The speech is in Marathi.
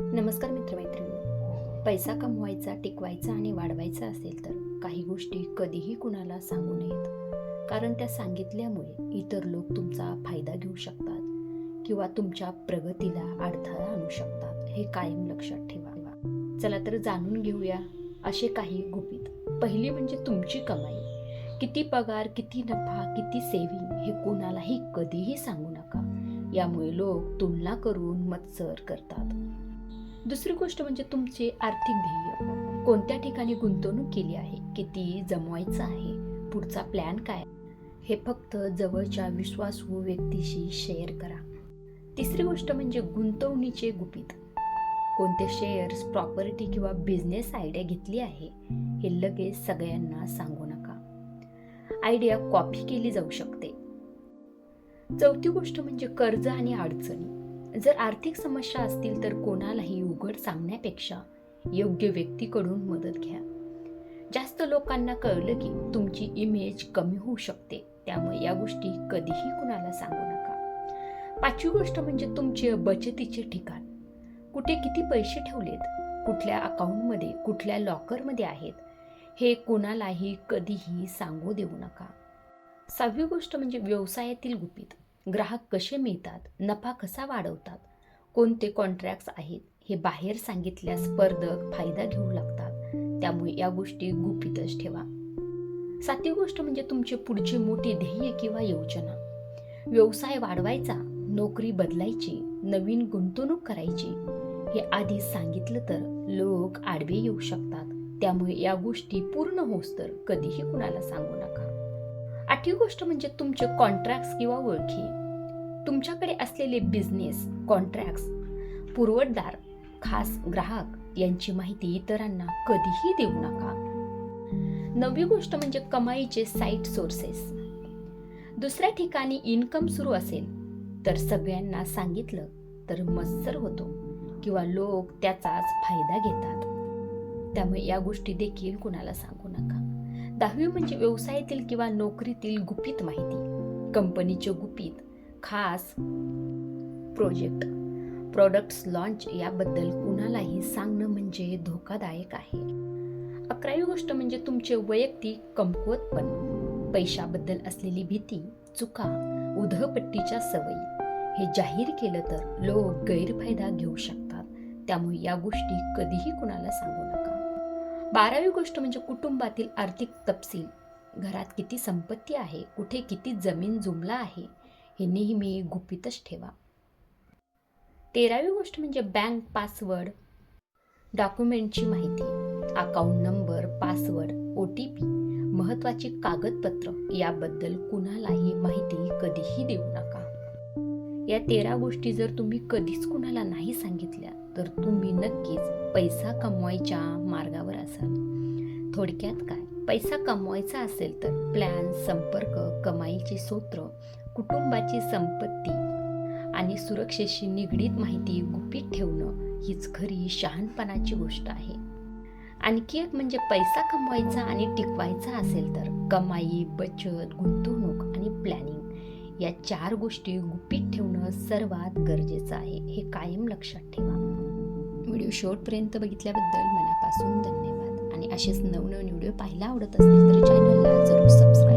नमस्कार मित्रमैत्रिणी पैसा कमवायचा टिकवायचा आणि वाढवायचा असेल तर काही गोष्टी कधीही कुणाला सांगू नयेत. कारण त्या सांगितल्यामुळे इतर लोक तुमचा फायदा घेऊ शकतात किंवा तुमच्या प्रगतीला अडथळा आणू शकतात. हे कायम लक्षात ठेवा. चला तर जाणून घेऊया असे काही गुपित. पहिली म्हणजे तुमची कमाई. किती पगार किती नफा किती सेविंग हे कोणालाही कधीही सांगू नका. यामुळे लोक तुलना करून मत्सर करतात. दुसरी गोष्ट म्हणजे तुमचे आर्थिक ध्येय. कोणत्या ठिकाणी गुंतवणूक केली आहे? किती जमवायचं आहे? पुढचा प्लॅन काय? हे फक्त जवळच्या विश्वासू व्यक्तीशी शेअर करा. तिसरी गोष्ट म्हणजे गुंतवणुकीचे गुपित. कोणते शेअर्स प्रॉपर्टी किंवा बिझनेस आयडिया घेतली आहे हे लगेच सगळ्यांना सांगू नका. आयडिया कॉपी केली जाऊ शकते. चौथी गोष्ट म्हणजे कर्ज आणि अडचणी. जर आर्थिक समस्या असतील तर कोणालाही उघड सांगण्यापेक्षा योग्य व्यक्तीकडून मदत घ्या. जास्त लोकांना कळलं की तुमची इमेज कमी होऊ शकते. त्यामुळे या गोष्टी कधीही कुणाला सांगू नका. पाचवी गोष्ट म्हणजे तुमचे बचतीचे ठिकाण. कुठे किती पैसे ठेवलेत? कुठल्या अकाउंटमध्ये कुठल्या लॉकरमध्ये आहेत? हे कोणालाही कधीही सांगू देऊ नका. सहावी गोष्ट म्हणजे व्यवसायातील गुपित. ग्राहक कसे मिळतात नफा कसा वाढवतात कोणते कॉन्ट्रॅक्ट्स आहेत हे बाहेर सांगितल्यास स्पर्धक फायदा घेऊ लागतात. त्यामुळे या गोष्टी गुपितच ठेवा. सातवी गोष्ट म्हणजे तुमचे पुढचे मोठे ध्येय किंवा योजना. व्यवसाय वाढवायचा नोकरी बदलायची नवीन गुंतवणूक करायची हे आधी सांगितलं तर लोक आडवे येऊ शकतात. त्यामुळे या गोष्टी पूर्ण होस तर कधीही कुणाला सांगू नका. आठवी गोष्ट म्हणजे तुमचे कॉन्ट्रॅक्ट्स किंवा ओळखी. तुमच्याकडे असलेले बिझनेस कॉन्ट्रॅक्ट्स पुरवठदार खास ग्राहक यांची माहिती इतरांना कधीही देऊ नका. नवी गोष्ट म्हणजे कमाईचे साईट सोर्सेस दुसऱ्या ठिकाणी इन्कम सुरू असेल तर सगळ्यांना सांगितलं तर मत्सर होतो किंवा लोक त्याचाच फायदा घेतात. त्यामुळे या गोष्टी देखील कुणाला सांगू नका. दहावी म्हणजे व्यवसायातील किंवा नोकरीतील गुपित माहिती. कंपनीचे गुपित खास प्रोजेक्ट प्रोडक्ट्स लॉन्च याबद्दल कुणालाही सांगणं म्हणजे धोकादायक आहे. अकरावी गोष्ट म्हणजे तुमचे वैयक्तिक कमकुवतपण पैशाबद्दल असलेली भीती चुका उधळपट्टीच्या सवयी हे जाहीर केलं तर लोक गैरफायदा घेऊ शकतात. त्यामुळे या गोष्टी कधीही कुणाला सांगू नका. बारावी गोष्ट म्हणजे कुटुंबातील आर्थिक तपशील. घरात किती संपत्ती आहे कुठे किती जमीन जुमला आहे हे नेहमी गुपितच ठेवा. तेरावी गोष्ट म्हणजे बँक पासवर्ड डॉक्युमेंटची माहिती account number password O T P महत्त्वाची कागदपत्र याबद्दल कुणालाही माहिती कधीही देऊ नका. या तेरा गोष्टी जर तुम्ही कधीच कुणाला नाही सांगितल्या तर तुम्ही नक्कीच पैसा कमवायच्या मार्गावर असाल. थोडक्यात काय? पैसा कमवायचा असेल तर प्लॅन संपर्क कमाईचे सूत्र कुटुंबाची संपत्ती आणि सुरक्षेशी निगडीत माहिती गुपित ठेवणं हीच खरी शहाणपणाची गोष्ट आहे. आणखी एक म्हणजे पैसा कमवायचा आणि टिकवायचा असेल तर कमाई बचत गुंतवणूक आणि प्लॅनिंग या चार गोष्टी गुपित ठेवणं सर्वात गरजेचं आहे. हे कायम लक्षात ठेवा. व्हिडिओ शेवटपर्यंत बघितल्याबद्दल मनापासून धन्यवाद. असेच नवनवीन व्हिडिओ पाहायला आवडत असतील तर चॅनलला जरूर सबस्क्राईब